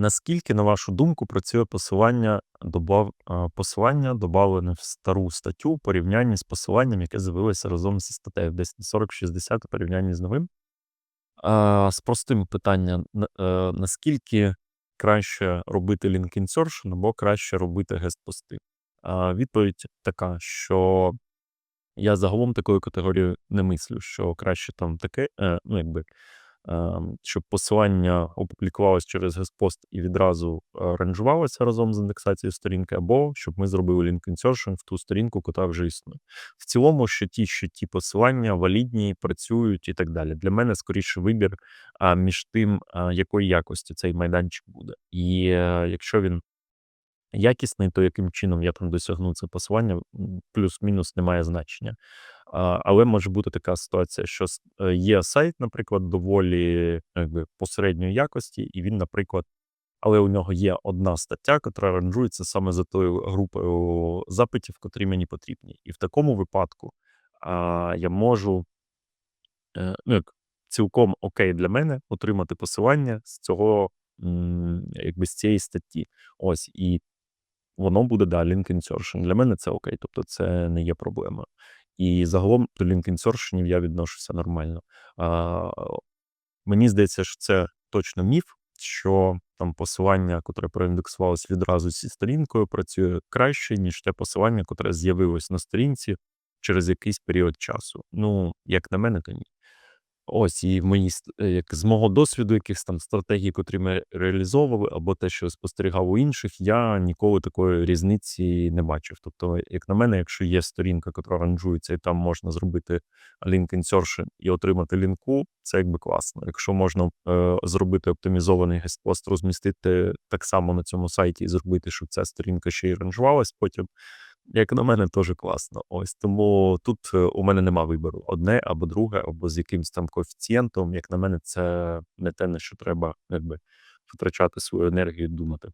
Наскільки, на вашу думку, працює посилання добав посилання, добавлене в стару статтю, в порівнянні з посиланням, яке з'явилося разом зі статтею десь на 40-60 у порівнянні з новим? А, спростимо питання: н е, наскільки краще робити link insertion або краще робити гест-пости? Відповідь така, що я загалом такою категорією не мислю, що краще там таке, е, ну, якби, щоб посилання опублікувалось через гестпост і відразу, е, ранжувалося разом з індексацією сторінки, або щоб ми зробили link insertion в ту сторінку, котра вже існує. В цілому, що ті, що ті посилання валідні, працюють і так далі. Для мене скоріше вибір, між тим, якої якості цей майданчик буде. І, е, якщо він якісний, то яким чином я там досягну це посилання, плюс-мінус не має значення. Але може бути така ситуація, що е, є сайт, наприклад, доволі, якби, посередньої якості, і він, наприклад але у нього є одна стаття, котра ранжується саме за тою групою запитів, котрі мені потрібні. І в такому випадку, а, я можу е, ну, як цілком окей для мене отримати посилання з цього, якби з цієї статті. Ось, і воно буде, да, link insertion. Для мене це окей, тобто це не є проблемою. І загалом до link insertion я відношуся нормально. А, мені здається, що це точно міф, що там посилання, котре проіндексувалось відразу зі сторінкою, працює краще, ніж те посилання, котре з'явилось на сторінці через якийсь період часу. Ну, як на мене, то ні. Ось, і ст е, як з мого досвіду, якихось там стратегій, котрі ми реалізовували, або те, що спостерігав у інших, я ніколи такої різниці не бачив. Тобто, як на мене, якщо є сторінка, котра ранжується, і там можна зробити link insertion і отримати лінку, це якби класно. Якщо можна, е, зробити оптимізований гестпост, розмістити так само на цьому сайті і зробити, щоб ця сторінка ще й ранжувалась потім, як на мене, теж класно. Ось, тому тут, е, у мене нема вибору: одне або друге, або з якимсь там коефіцієнтом. Як на мене, це не те, на що треба, якби, витрачати свою енергію думати.